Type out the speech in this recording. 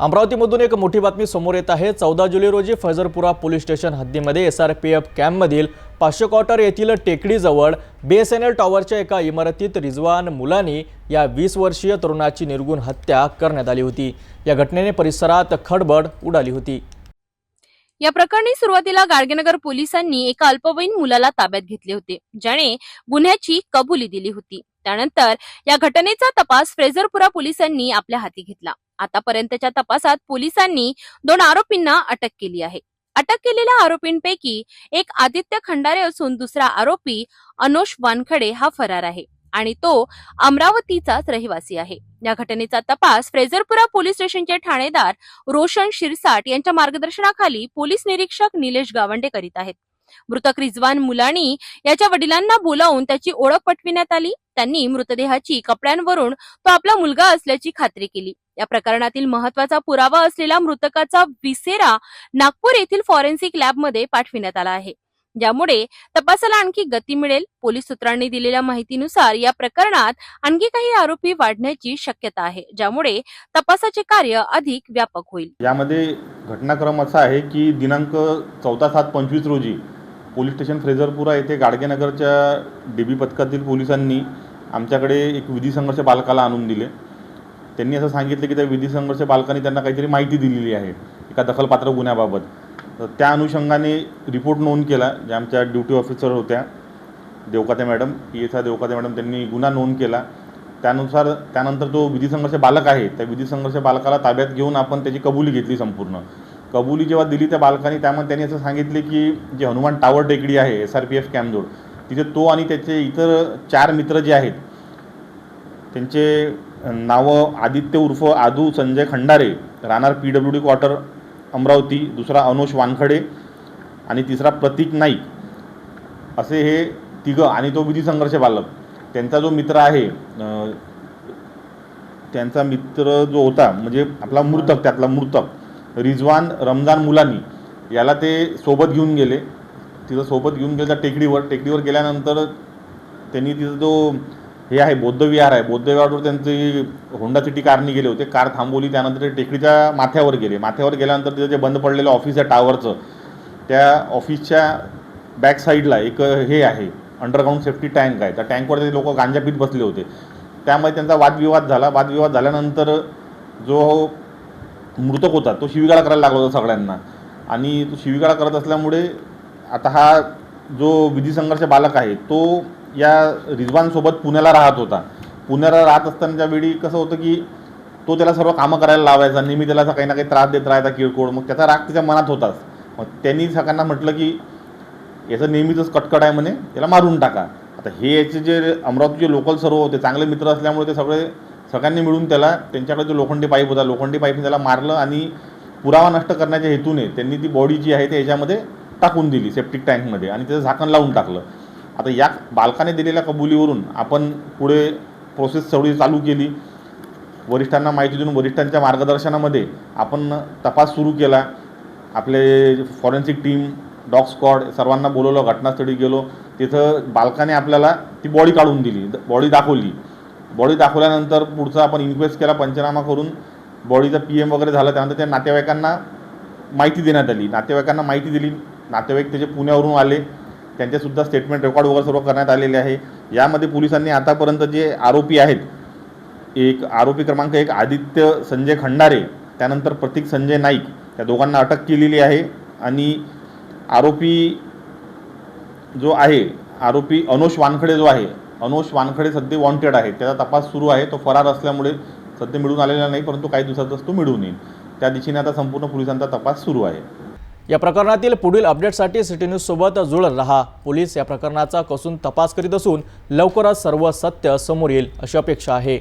अमरावतीमधून एक मोठी बातमी समोर येत आहे. चौदा जुलै रोजी फैजरपुरा पोलीस स्टेशन हद्दीमध्ये एस आर पी एफ कॅम्पमधील पाचशे क्वार्टर येथील टेकडीजवळ बी एस एन एल टॉवरच्या एका इमारतीत रिजवान मुलानी या वीस वर्षीय तरुणाची निर्गुण हत्या करण्यात आली होती. या घटनेने परिसरात खडबड उडाली होती. या प्रकरणी सुरुवातीला गाडगेनगर पोलिसांनी एका अल्पवयीन मुलाला ताब्यात घेतले होते ज्याने गुन्ह्याची कबुली दिली होती. त्यानंतर या घटनेचा तपास फ्रेझरपुरा पोलिसांनी आपल्या हाती घेतला. आतापर्यंतच्या तपासात पोलिसांनी दोन आरोपींना अटक केली आहे. अटक केलेल्या आरोपींपैकी एक आदित्य खंडारे असून दुसरा आरोपी अनोश वानखडे हा फरार आहे आणि तो अमरावतीचाच रहिवासी आहे. या घटनेचा तपास फ्रेझरपुरा पोलीस स्टेशनचे ठाणेदार रोशन शिरसाट यांच्या मार्गदर्शनाखाली पोलीस निरीक्षक निलेश गावंडे करीत आहेत. मृतक रिजवान मुलाणी याच्या वडिलांना बोलावून त्याची ओळख पटविण्यात आली. त्यांनी मृतदेहाची कपड्यांवरून तो आपला मुलगा असल्याची खात्री केली. या प्रकरणातील महत्त्वाचा पुरावा असलेला मृतकाचा विसेरा नागपूर येथील फॉरेन्सिक लॅबमध्ये पाठविण्यात आला आहे. ज्यामुळे तपासाला आणखी गती मिळेल. पोलीस सूत्रांनी दिलेल्या माहितीनुसार या प्रकरणात आणखी काही आरोपी वाढण्याची शक्यता आहे ज्यामुळे तपासाचे कार्य अधिक व्यापक होईल. यामध्ये घटनाक्रम असा आहे की दिनांक चौदा सात पंचवीस रोजी पोलीस स्टेशन फ्रेझरपुरा येथे गाडगेनगरच्या डी बी पथकातील पोलिसांनी आमच्याकडे एक विधी संघर्ष बालकाला आणून दिले. त्यांनी असं सांगितलं की त्या विधी संघर्ष बालकाने त्यांना काहीतरी माहिती दिलेली आहे एका दखलपात्र गुन्ह्याबाबत. तर त्या अनुषंगाने रिपोर्ट नोंद केला ज्या आमच्या ड्युटी ऑफिसर होत्या Devkate madam P S I Devkate madam त्यांनी गुन्हा नोंद केला. त्यानुसार त्यानंतर जो विधी संघर्ष बालक आहे त्या विधी संघर्ष बालकाला ताब्यात घेऊन आपण त्याची कबुली घेतली संपूर्ण. कबुली जेव्हा दिली त्या बालकांनी त्यामध्ये त्यांनी असं सांगितले की जे हनुमान टावर टेकडी आहे एस आर पी एफ कॅम्पजोड तिथे तो आणि त्याचे इतर चार मित्र जे आहेत त्यांचे नावं आदित्य उर्फ आदू संजय खंडारे राहणार P W D quarter Amravati दुसरा अनुष वानखडे आणि तिसरा प्रतीक नाईक असे हे तिघं आणि तो विधी संघर्ष बालक. त्यांचा जो मित्र आहे त्यांचा मित्र जो होता म्हणजे आपला मृतक त्यातला मृतक रिजवान रमजान मुलानी याला ते सोबत घेऊन गेले. तिथं सोबत घेऊन गेले त्या टेकडीवर. टेकडीवर गेल्यानंतर त्यांनी तिथं जो हे आहे बौद्ध विहार आहे. बौद्ध विहारवर त्यांची होंडा सिटी कारनी गेले होते. कार थांबवली. त्यानंतर ते टेकडीच्या माथ्यावर गेले. माथ्यावर गेल्यानंतर तिथं जे बंद पडलेलं ऑफिस आहे टावरचं त्या ऑफिसच्या बॅक साईडला एक हे आहे अंडरग्राऊंड सेफ्टी टँक आहे. त्या टँकवर ते लोक गांजा पीत बसले होते. त्यामुळे त्यांचा वादविवाद झाला. वादविवाद झाल्यानंतर जो मृतक होता तो शिवीगाळा करायला लागला होता सगळ्यांना. आणि तो शिवीगाळा करत असल्यामुळे आता हा जो विधी संघर्ष बालक आहे तो या रिजवानसोबत पुण्याला राहत होता. पुण्याला राहत असतानाच्या वेळी कसं होतं की तो त्याला सर्व कामं करायला लावायचा नेहमी त्याला काही ना काही त्रास देत राहायचा किरकोळ. मग त्याचा राग त्याच्या मनात होताच. मग त्यांनी सगळ्यांना म्हटलं की याचं नेहमीचंच कटकट आहे म्हणे त्याला मारून टाका. आता हे याचे जे अमरावतीचे लोकल सर्व होते चांगले मित्र असल्यामुळे ते सगळे सगळ्यांनी मिळून त्याला त्यांच्याकडे जो लोखंडी पाईप होता लोखंडी पाईपने त्याला मारलं आणि पुरावा नष्ट करण्याच्या हेतूने त्यांनी ती बॉडी जी आहे ते याच्यामध्ये टाकून दिली सेप्टिक टँकमध्ये आणि त्याचं झाकण लावून टाकलं. आता या बालकाने दिलेल्या कबुलीवरून आपण पुढे प्रोसेस सगळी चालू केली. वरिष्ठांना माहिती देऊन वरिष्ठांच्या मार्गदर्शनामध्ये आपण तपास सुरू केला. आपले फॉरेन्सिक टीम डॉग स्क्वॉड सर्वांना बोलवलं घटनास्थळी गेलो. तिथं बालकाने आपल्याला ती बॉडी काढून दिली बॉडी दाखवली. बॉडी दाखवल्यानंतर पुढचा आपण इन्क्वेस्ट केला पंचनामा करून बॉडीचा पी एम वगैरे झालं त्यानंतर त्या नातेवाईकांना माहिती देण्यात आली. नातेवाईकांना माहिती दिली. नातेवाईक त्याचे पुण्यावरून आले. त्यांचेसुद्धा स्टेटमेंट रेकॉर्ड वगैरे सर्व करण्यात आलेले आहे. यामध्ये पोलिसांनी आतापर्यंत जे आरोपी आहेत एक आरोपी क्रमांक एक आदित्य संजय खंडारे त्यानंतर प्रतीक संजय नाईक त्या दोघांना अटक केलेली आहे. आणि आरोपी जो आहे आरोपी अनोश वानखडे जो आहे अनोज वानखडे सध्या वॉन्टेड आहे त्याचा तपास सुरू आहे. तो फरार असल्यामुळे सध्या मिळून आलेला नाही परंतु काही दिवसातच तो मिळून येईल. त्या दिशेने आता संपूर्ण पोलिसांचा तपास सुरू आहे. या प्रकरणातील पुढील अपडेटसाठी सिटी न्यूज सोबत जुळत रहा. पोलीस या प्रकरणाचा कसून तपास करीत असून लवकरच सर्व सत्य समोर येईल अशी अपेक्षा आहे.